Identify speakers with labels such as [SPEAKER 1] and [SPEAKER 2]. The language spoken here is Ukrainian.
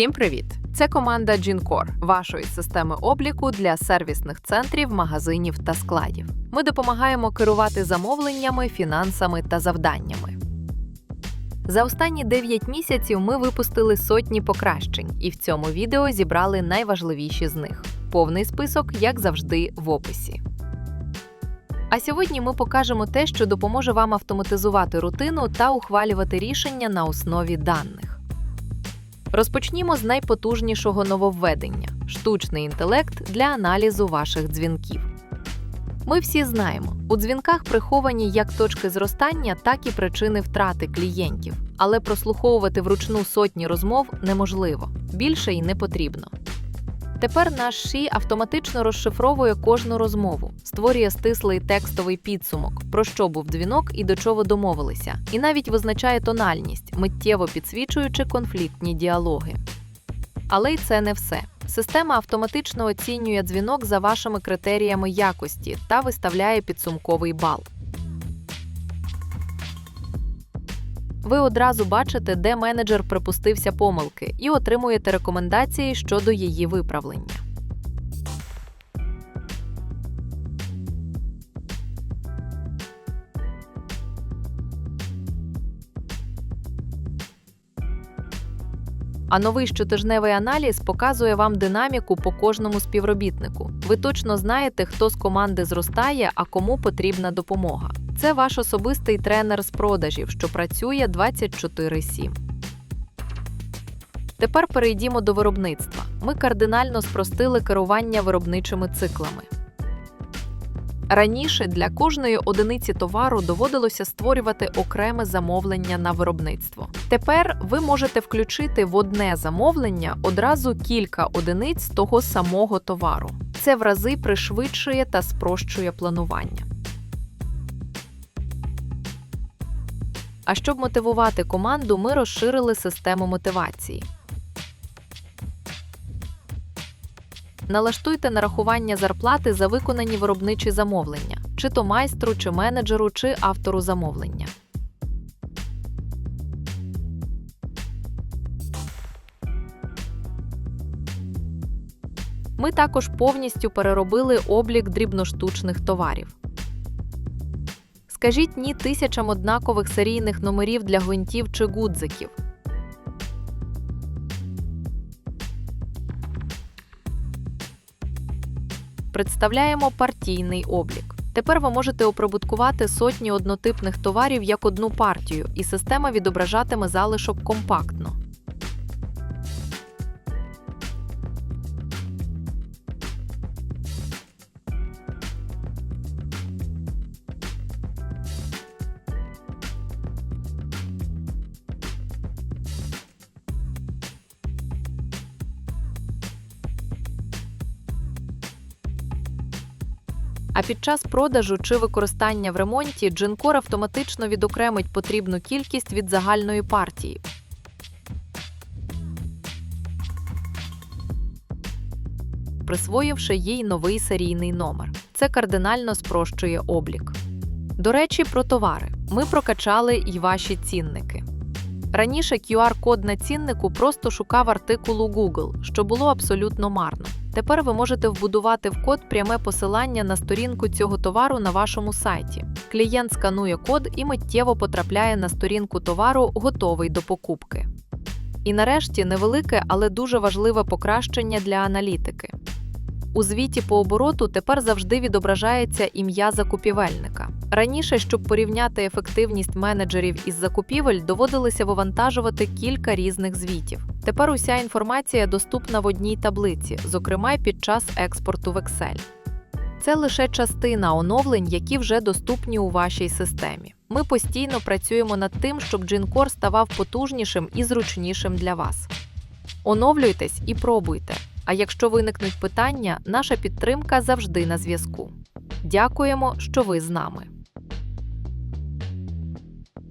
[SPEAKER 1] Всім привіт! Це команда Gінкор, вашої системи обліку для сервісних центрів, магазинів та складів. Ми допомагаємо керувати замовленнями, фінансами та завданнями. За останні 9 місяців ми випустили сотні покращень, і в цьому відео зібрали найважливіші з них. Повний список, як завжди, в описі. А сьогодні ми покажемо те, що допоможе вам автоматизувати рутину та ухвалювати рішення на основі даних. Розпочнімо з найпотужнішого нововведення штучний інтелект для аналізу ваших дзвінків. Ми всі знаємо, у дзвінках приховані як точки зростання, так і причини втрати клієнтів, але прослуховувати вручну сотні розмов неможливо більше й не потрібно. Тепер наш ШІ автоматично розшифровує кожну розмову, створює стислий текстовий підсумок, про що був дзвінок і до чого домовилися, і навіть визначає тональність, миттєво підсвічуючи конфліктні діалоги. Але й це не все. Система автоматично оцінює дзвінок за вашими критеріями якості та виставляє підсумковий бал. Ви одразу бачите, де менеджер припустився помилки, і отримуєте рекомендації щодо її виправлення. А новий щотижневий аналіз показує вам динаміку по кожному співробітнику. Ви точно знаєте, хто з команди зростає, а кому потрібна допомога. Це ваш особистий тренер з продажів, що працює 24/7. Тепер перейдімо до виробництва. Ми кардинально спростили керування виробничими циклами. Раніше для кожної одиниці товару доводилося створювати окреме замовлення на виробництво. Тепер ви можете включити в одне замовлення одразу кілька одиниць того самого товару. Це в рази пришвидшує та спрощує планування. А щоб мотивувати команду, ми розширили систему мотивації. Налаштуйте нарахування зарплати за виконані виробничі замовлення, чи то майстру, чи менеджеру, чи автору замовлення. Ми також повністю переробили облік дрібноштучних товарів. Скажіть ні тисячам однакових серійних номерів для гвинтів чи гудзиків. Представляємо партійний облік. Тепер ви можете оприбуткувати сотні однотипних товарів як одну партію, і система відображатиме залишок компактно. А під час продажу чи використання в ремонті Джинкор автоматично відокремить потрібну кількість від загальної партії. Присвоївши їй новий серійний номер. Це кардинально спрощує облік. До речі, про товари. Ми прокачали й ваші цінники. Раніше QR-код на ціннику просто шукав артикул у Google, що було абсолютно марно. Тепер ви можете вбудувати в код пряме посилання на сторінку цього товару на вашому сайті. Клієнт сканує код і миттєво потрапляє на сторінку товару, готовий до покупки. І нарешті невелике, але дуже важливе покращення для аналітики. У звіті по обороту тепер завжди відображається ім'я закупівельника. Раніше, щоб порівняти ефективність менеджерів із закупівель, доводилося вивантажувати кілька різних звітів. Тепер уся інформація доступна в одній таблиці, зокрема під час експорту в Excel. Це лише частина оновлень, які вже доступні у вашій системі. Ми постійно працюємо над тим, щоб Gyncore ставав потужнішим і зручнішим для вас. Оновлюйтесь і пробуйте. А якщо виникнуть питання, наша підтримка завжди на зв'язку. Дякуємо, що ви з нами.